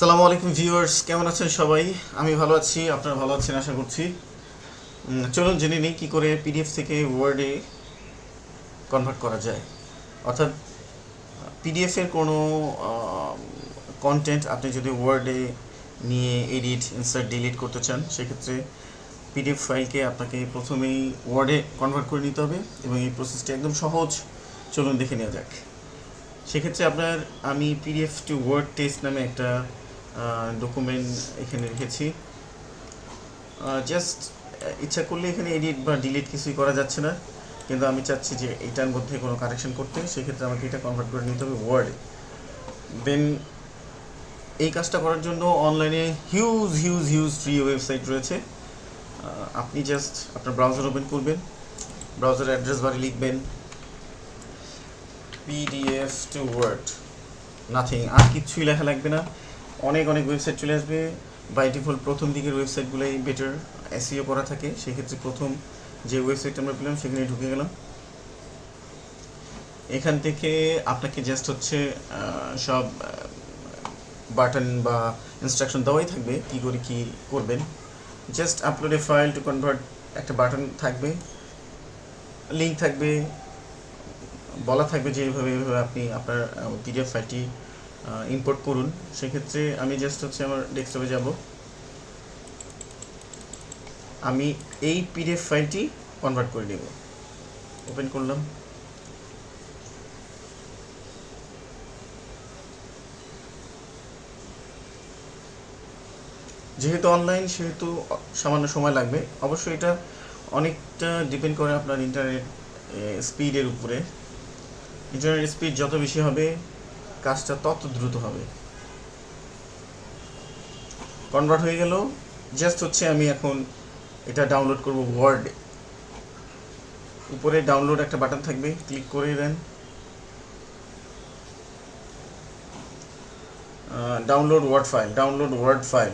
সালামু আলাইকুম ভিউয়ার্স, কেমন আছেন সবাই? আমি ভালো আছি, আপনারা ভালো আছেন আশা করছি। চলুন জেনে নিই কী করে পিডিএফ থেকে ওয়ার্ডে কনভার্ট করা যায়। অর্থাৎ পিডিএফের কোনো কন্টেন্ট আপনি যদি ওয়ার্ডে নিয়ে এডিট ইনসার্ট ডিলিট করতে চান, সেক্ষেত্রে পিডিএফ ফাইলকে আপনাকে প্রথমেই ওয়ার্ডে কনভার্ট করে নিতে হবে এবং এই প্রসেসটি একদম সহজ। চলুন দেখে নেওয়া যাক। সেক্ষেত্রে আপনার, আমি পিডিএফ টু ওয়ার্ড টেস্ট নামে একটা ডকুমেন্ট এখানে রেখেছি। জাস্ট ইচ্ছা করলে এখানে এডিট বা ডিলিট কিছুই করা যাচ্ছে না। কিন্তু আমি চাচ্ছি যে এটার মধ্যে কোনো কারেকশন করতে, সেক্ষেত্রে আমাকে এটা কনভার্ট করে নিতে হবে ওয়ার্ডে দেন এই কাজটা করার জন্য অনলাইনে huge huge huge free website রয়েছে। আপনি জাস্ট আপনার ব্রাউজার ওপেন করবেন। ব্রাউজার অ্যাড্রেস বারে লিখবেন পিডিএফ টু ওয়ার্ড নাথিং আর কিচ্ছুই লেখা লাগবে না। অনেক অনেক ওয়েবসাইট চলে আসবে। বাই ডিফল্ট প্রথম দিকের ওয়েবসাইটগুলোই বেটার এসিও করা থাকে। সেক্ষেত্রে প্রথম যে ওয়েবসাইট আমরা পেলাম, সেখানে ঢুকে গেলাম। এখান থেকে আপনাকে জাস্ট হচ্ছে সব বাটন বা ইনস্ট্রাকশন দেওয়াই থাকবে, কী করে কী করবেন। Just upload a file to convert একটা বাটন থাকবে। লিঙ্ক থাকবে। বলা থাকবে যে এইভাবে এইভাবে আপনি আপনার পিডিএফ ফাইলটি ইম্পোর্ট করুন। সেক্ষেত্রে আমি জাস্ট হচ্ছে আমার ডেস্কটপে যাব। আমি এই পিডিএফ ফাইলটি কনভার্ট করে নেব। ওপেন করলাম। যেহেতু অনলাইন সেহেতু সামান্য সময় লাগবে। অবশ্যই এটা অনেকটা ডিপেন্ড করে আপনার ইন্টারনেট স্পিডের উপরে। ইন্টারনেট স্পিড যত বেশি হবে কাজটা তত দ্রুত হবে। কনভার্ট হয়ে গেল। জাস্ট হচ্ছে আমি এখন এটা ডাউনলোড করব ওয়ার্ডে উপরে ডাউনলোড একটা বাটন থাকবে, ক্লিক করে দেন। Download Word file download Word file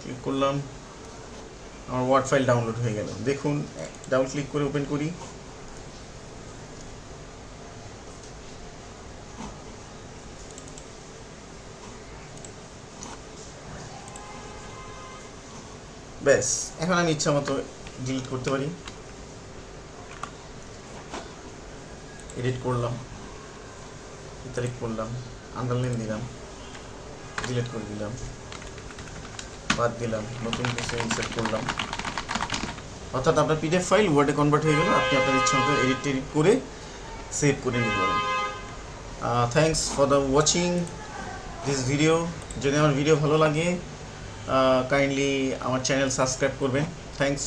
click করলাম। আমার ওয়ার্ড ফাইল ডাউনলোড হয়ে গেল। দেখুন ডাবল ক্লিক করে ওপেন করি। ব্যাস এখন আমি ইচ্ছা মতো ডিলিট করতে পারি। এডিট করলাম তারিখ করলাম আন্ডারলাইন দিলাম ডিলিট করে দিলাম, বাদ দিলাম, নতুন কিছু ইনসার্ট করলাম। অর্থাৎ আপনার পিডিএফ ফাইল ওয়ার্ডে কনভার্ট হয়ে গেল আপনি আপনার ইচ্ছা মতো এডিট টেডিট করে সেভ করে নিতে পারেন। Thanks for the watching this video যদি আমার ভিডিও ভালো লাগে কাইন্ডলি আমার চ্যানেল সাবস্ক্রাইব করবেন। থ্যাংকস